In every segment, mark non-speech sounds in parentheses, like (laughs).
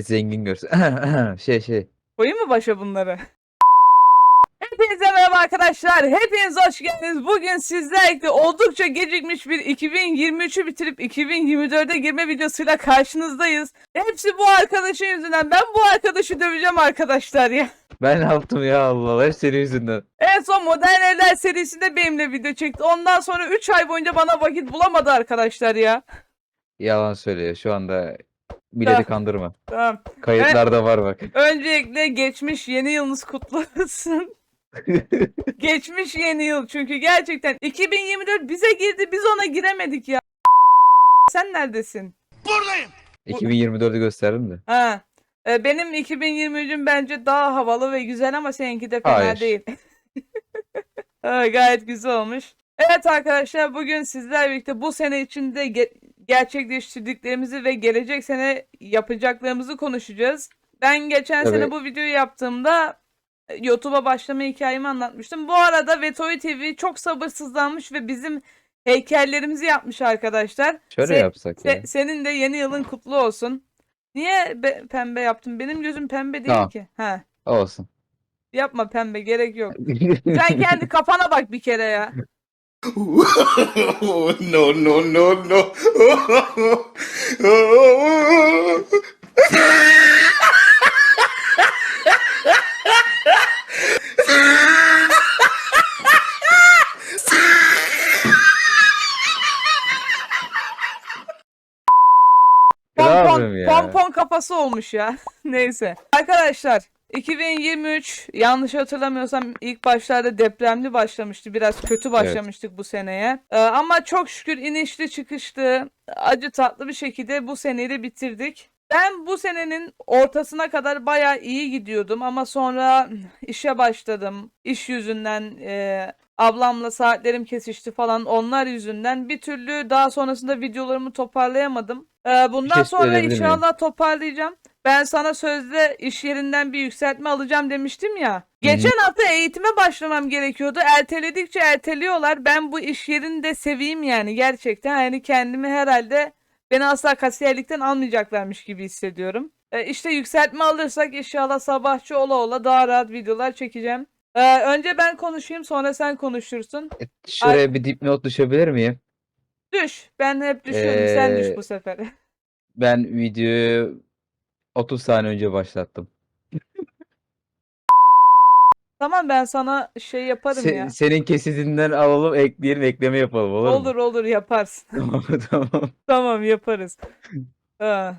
Zengin görsün. (laughs) şey şey. Koyayım mı başa bunları? Hepinize merhaba arkadaşlar. Hepiniz hoş geldiniz. Bugün sizlerle oldukça gecikmiş bir 2023'ü bitirip 2024'e girme videosuyla karşınızdayız. Hepsi bu arkadaşın yüzünden. Ben bu arkadaşı döveceğim arkadaşlar ya. Ben ne yaptım ya Allah hep senin yüzünden. En son Modern Evler serisinde benimle video çekti. Ondan sonra 3 ay boyunca bana vakit bulamadı arkadaşlar ya. Yalan söylüyor şu anda milleti kandırma. Tamam. Kayıtlarda var bak. (laughs) Öncelikle geçmiş yeni yılınız kutlu olsun. (laughs) Geçmiş yeni yıl çünkü gerçekten 2024 bize girdi biz ona giremedik ya. Sen neredesin? 2024'ü gösterdim de. Ha. e, Benim 2023'üm bence daha havalı ve güzel ama seninki de fena Hayır. değil. (laughs) Ha, Gayet güzel olmuş. Evet arkadaşlar bugün sizlerle birlikte bu sene içinde ge- gerçekleştirdiklerimizi ve gelecek sene yapacaklarımızı konuşacağız. Ben geçen sene Evet. bu videoyu yaptığımda e, YouTube'a başlama hikayemi anlatmıştım. Bu arada Vetoy TV çok sabırsızlanmış ve bizim heykellerimizi yapmış arkadaşlar. Şöyle Se- yapsak Se- ya. senin de yeni yılın kutlu olsun. Niye be- pembe yaptın? Benim gözüm pembe değil Tamam. ki. Ha, Olsun. yapma pembe gerek yok. (laughs) Sen kendi kafana bak bir kere ya. (laughs) no, no, no, no. Ne Pompon, yapayım ya? pompon kafası olmuş ya. Neyse. Arkadaşlar 2023 yanlış hatırlamıyorsam ilk başlarda depremli başlamıştı. Biraz kötü başlamıştık bu seneye. Ee, ama çok şükür inişli çıkışlı acı tatlı bir şekilde bu seneyi de bitirdik. Ben bu senenin ortasına kadar bayağı iyi gidiyordum ama sonra işe başladım. İş yüzünden e, ablamla saatlerim kesişti falan onlar yüzünden bir türlü daha sonrasında videolarımı toparlayamadım. Ee, bundan şey sonra inşallah toparlayacağım. Ben sana sözde iş yerinden bir yükseltme alacağım demiştim ya. Geçen hafta eğitime başlamam gerekiyordu. Erteledikçe erteliyorlar. Ben bu iş yerini de seveyim yani gerçekten. Yani kendimi herhalde beni asla kasiyerlikten almayacaklarmış gibi hissediyorum. Ee, işte yükseltme alırsak inşallah sabahçı ola ola daha rahat videolar çekeceğim. Ee, önce ben konuşayım sonra sen konuşursun. Şuraya bir dipnot düşebilir miyim? Düş. Ben hep düşüyorum. Sen düş Ee, bu sefer. (laughs) Ben videoyu 30 saniye önce başlattım. Tamam ben sana şey yaparım Se- ya. senin kesitinden alalım ekleyelim ekleme yapalım olur mu? Olur olur yaparsın. (laughs) Tamam tamam. Tamam yaparız. Ha,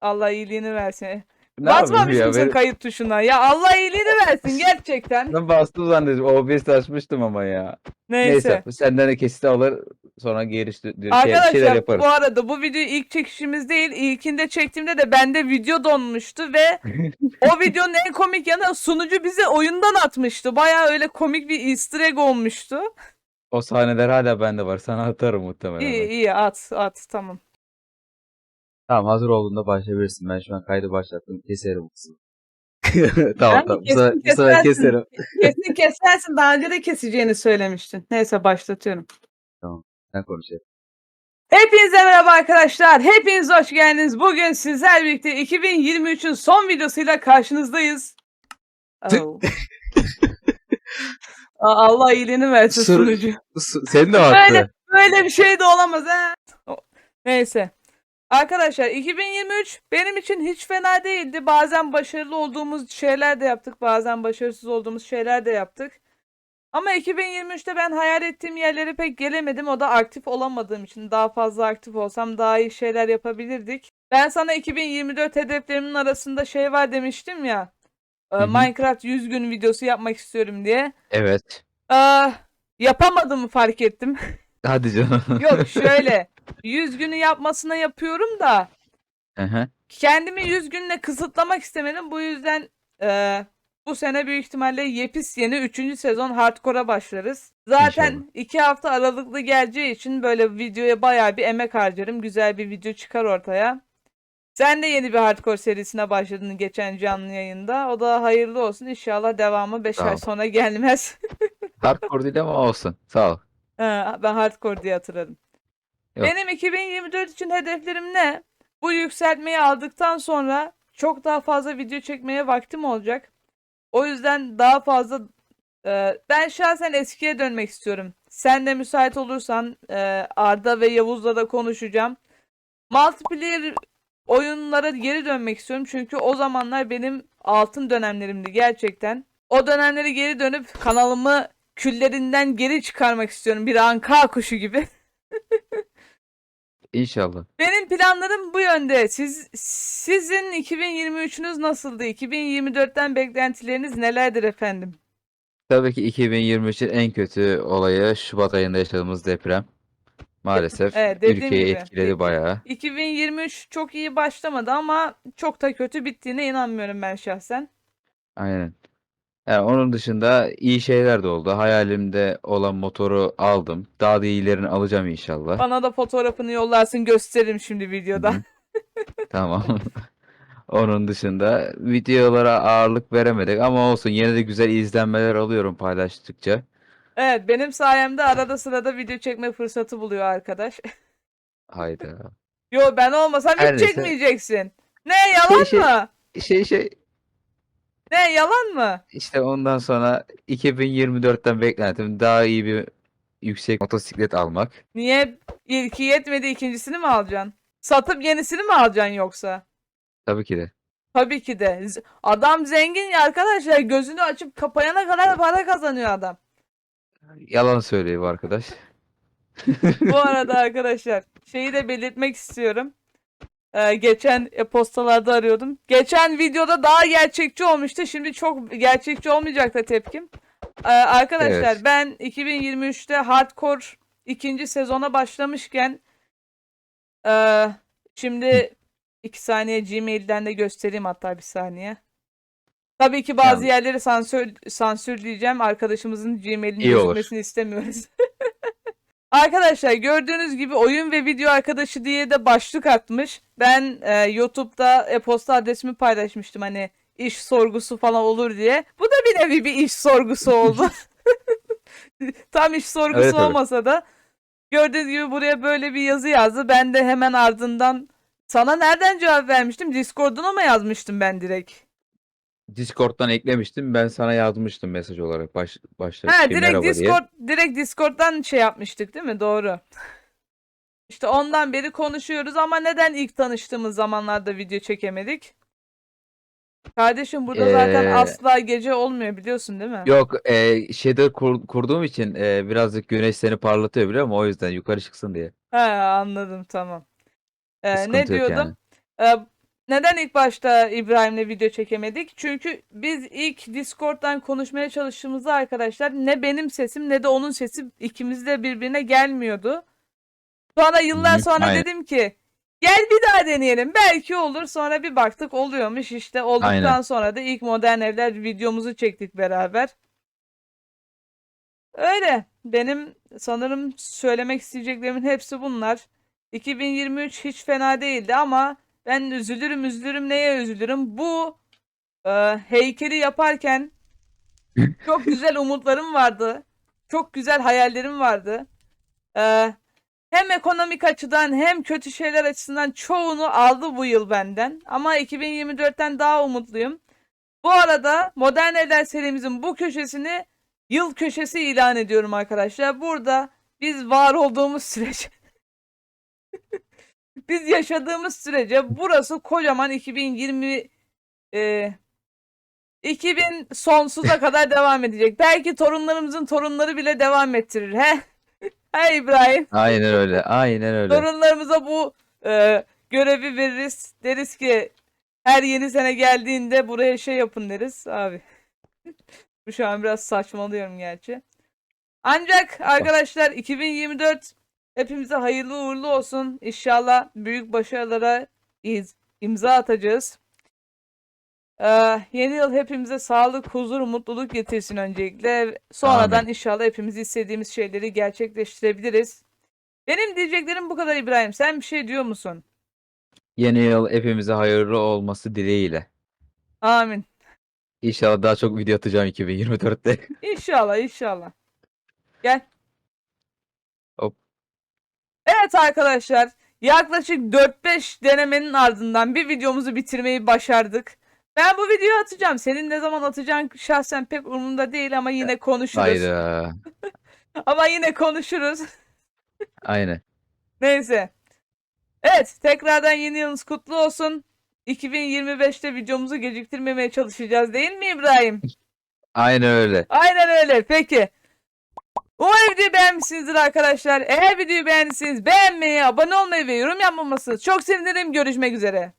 Allah iyiliğini versin. Ne Basmamış ya? mısın Ben, kayıt tuşuna? Ya Allah iyiliğini versin (laughs) gerçekten. ben bastım zannettim. OBS açmıştım ama ya. Neyse. Neyse. Senden de kesiti alır sonra geri şey, şeyler Arkadaşlar yaparız. bu arada bu video ilk çekişimiz değil. İlkinde çektiğimde de bende video donmuştu ve (laughs) o videonun en komik yanı sunucu bize oyundan atmıştı. Baya öyle komik bir easter egg olmuştu. O sahneler hala bende var. Sana atarım muhtemelen. İyi ben. iyi at at tamam. Tamam hazır olduğunda başlayabilirsin. Ben şu an kaydı başlattım. Keserim bu kısmı. (laughs) tamam Yani tamam. Bu kesin sefer, bu sefer kesersin. keserim. Kesin kesersin daha önce de keseceğini söylemiştin. Neyse başlatıyorum. Sen konuş. hep. Hepinize merhaba arkadaşlar. Hepiniz hoş geldiniz. Bugün sizlerle birlikte 2023'ün son videosuyla karşınızdayız. Oh. Aa, Allah iyiliğini versin Sır- sunucu. S- Senin de haklı. Böyle, böyle bir şey de olamaz ha. O- Neyse. Arkadaşlar 2023 benim için hiç fena değildi. Bazen başarılı olduğumuz şeyler de yaptık. Bazen başarısız olduğumuz şeyler de yaptık. Ama 2023'te ben hayal ettiğim yerlere pek gelemedim. O da aktif olamadığım için. Daha fazla aktif olsam daha iyi şeyler yapabilirdik. Ben sana 2024 hedeflerimin arasında şey var demiştim ya. e, Hı hı. Minecraft 100 gün videosu yapmak istiyorum diye. Evet. Aa, yapamadığımı fark ettim. Hadi canım. Yok şöyle (laughs) 100 günü yapmasına yapıyorum da Hı hı. kendimi 100 günle kısıtlamak istemedim. Bu yüzden e, bu sene büyük ihtimalle yepis yeni 3. sezon hardcore'a başlarız. Zaten İnşallah. 2 hafta aralıklı geleceği için böyle videoya bayağı bir emek harcarım. Güzel bir video çıkar ortaya. Sen de yeni bir hardcore serisine başladın geçen canlı yayında. O da hayırlı olsun. İnşallah devamı 5 Sağ ay sonra gelmez. (laughs) Hardcore değil ama olsun. Sağ ol. Ha, ben hardcore diye hatırladım. Yok. Benim 2024 için hedeflerim ne? Bu yükseltmeyi aldıktan sonra çok daha fazla video çekmeye vaktim olacak. O yüzden daha fazla e, ben şahsen eskiye dönmek istiyorum. Sen de müsait olursan e, Arda ve Yavuz'la da konuşacağım. Multiplayer oyunlara geri dönmek istiyorum. Çünkü o zamanlar benim altın dönemlerimdi gerçekten. O dönemleri geri dönüp kanalımı küllerinden geri çıkarmak istiyorum. Bir anka kuşu gibi. (laughs) İnşallah. Benim planlarım bu yönde. Siz sizin 2023'ünüz nasıldı? 2024'ten beklentileriniz nelerdir efendim? Tabii ki 2023'ün en kötü olayı Şubat ayında yaşadığımız deprem. Maalesef (laughs) Evet, dediğim ülkeyi gibi. etkiledi bayağı. 2023 çok iyi başlamadı ama çok da kötü bittiğine inanmıyorum ben şahsen. Aynen. Yani onun dışında iyi şeyler de oldu. Hayalimde olan motoru aldım. Daha da iyilerini alacağım inşallah. Bana da fotoğrafını yollarsın gösteririm şimdi videoda. Hı. Tamam. (laughs) Onun dışında videolara ağırlık veremedik ama olsun yine de güzel izlenmeler alıyorum paylaştıkça. Evet benim sayemde arada sırada video çekme fırsatı buluyor arkadaş. Hayda. Yo ben olmasam hiç neyse. çekmeyeceksin. Ne yalan şey- mı? Şey şey Ne yalan mı? işte ondan sonra 2024'ten beklentim daha iyi bir yüksek motosiklet almak. Niye ilki yetmedi ikincisini mi alacaksın? Satıp yenisini mi alacaksın yoksa? Tabii ki de. Tabii ki de. Z- Adam zengin ya arkadaşlar. Gözünü açıp kapayana kadar para kazanıyor adam. Yalan söylüyor bu arkadaş. Bu (laughs) arada arkadaşlar şeyi de belirtmek istiyorum. Ee, geçen e-postalarda arıyordum. Geçen videoda daha gerçekçi olmuştu. Şimdi çok gerçekçi olmayacak da tepkim. Ee, arkadaşlar Evet. ben 2023'te Hardcore ikinci sezona başlamışken ee, şimdi iki saniye Gmail'den de göstereyim hatta bir saniye. Tabii ki bazı Tamam. yerleri sansür sansürleyeceğim. Arkadaşımızın Gmail'ini gözükmesini istemiyoruz. Arkadaşlar gördüğünüz gibi oyun ve video arkadaşı diye de başlık atmış. Ben e, YouTube'da e-posta adresimi paylaşmıştım hani iş sorgusu falan olur diye. Bu da bir nevi bir iş sorgusu oldu. (laughs) (laughs) Tam iş sorgusu Evet, evet. olmasa da gördüğünüz gibi buraya böyle bir yazı yazdı. Ben de hemen ardından sana nereden cevap vermiştim? Discord'una mı yazmıştım ben direkt? Discord'dan eklemiştim. Ben sana yazmıştım mesaj olarak baş, başta Ha şey, direkt merhaba diye. Discord direkt Discord'dan şey yapmıştık değil mi? Doğru. İşte ondan beri konuşuyoruz ama neden ilk tanıştığımız zamanlarda video çekemedik? Kardeşim burada zaten Ee, asla gece olmuyor biliyorsun değil mi? Yok, e, shader kur- kurduğum için e, birazcık güneş seni parlatıyor biliyor musun? O yüzden yukarı çıksın diye. He anladım tamam. Ee, ne sıkıntı yok diyordum? Neden ilk başta İbrahim'le video çekemedik? Çünkü biz ilk Discord'dan konuşmaya çalıştığımızda arkadaşlar ne benim sesim ne de onun sesi ikimiz de birbirine gelmiyordu. Sonra yıllar sonra aynen. dedim ki gel bir daha deneyelim. Belki olur. Sonra bir baktık oluyormuş işte. Olduktan Aynen. sonra da ilk Modern Evler videomuzu çektik beraber. Öyle. Benim sanırım söylemek isteyeceklerimin hepsi bunlar. 2023 hiç fena değildi ama ben üzülürüm üzülürüm neye üzülürüm? Bu e, heykeli yaparken çok güzel umutlarım vardı. Çok güzel hayallerim vardı. E, hem ekonomik açıdan hem kötü şeyler açısından çoğunu aldı bu yıl benden. Ama 2024'ten daha umutluyum. Bu arada Modern Evler serimizin bu köşesini yıl köşesi ilan ediyorum arkadaşlar. Burada biz var olduğumuz (laughs) sürece biz yaşadığımız sürece burası kocaman 2020 e, 2000 sonsuza (laughs) kadar devam edecek. Belki torunlarımızın torunları bile devam ettirir. He? (laughs) He İbrahim. Aynen öyle. Aynen öyle. Torunlarımıza bu e, görevi veririz. Deriz ki her yeni sene geldiğinde buraya şey yapın deriz abi. (laughs) Bu şu an biraz saçmalıyorum gerçi. Ancak arkadaşlar 2024 hepimize hayırlı uğurlu olsun. İnşallah büyük başarılara iz- imza atacağız. Ee, yeni yıl hepimize sağlık, huzur, mutluluk getirsin öncelikle. Sonradan Amin. inşallah hepimiz istediğimiz şeyleri gerçekleştirebiliriz. Benim diyeceklerim bu kadar İbrahim. Sen bir şey diyor musun? Yeni yıl hepimize hayırlı olması dileğiyle. Amin. İnşallah daha çok video atacağım 2024'te. İnşallah, inşallah. Gel. Evet arkadaşlar, yaklaşık 4-5 denemenin ardından bir videomuzu bitirmeyi başardık. Ben bu videoyu atacağım. Senin ne zaman atacağın şahsen pek umurumda değil ama yine konuşuruz. Hayda. (laughs) Ama yine konuşuruz. (laughs) Aynen. Neyse. Evet, tekrardan yeni yılınız kutlu olsun. 2025'te videomuzu geciktirmemeye çalışacağız değil mi İbrahim? Aynen öyle. Aynen öyle. Peki. Umarım videoyu beğenmişsinizdir arkadaşlar. Eğer videoyu beğendiyseniz beğenmeyi, abone olmayı ve yorum yapmamasını çok sevinirim. Görüşmek üzere.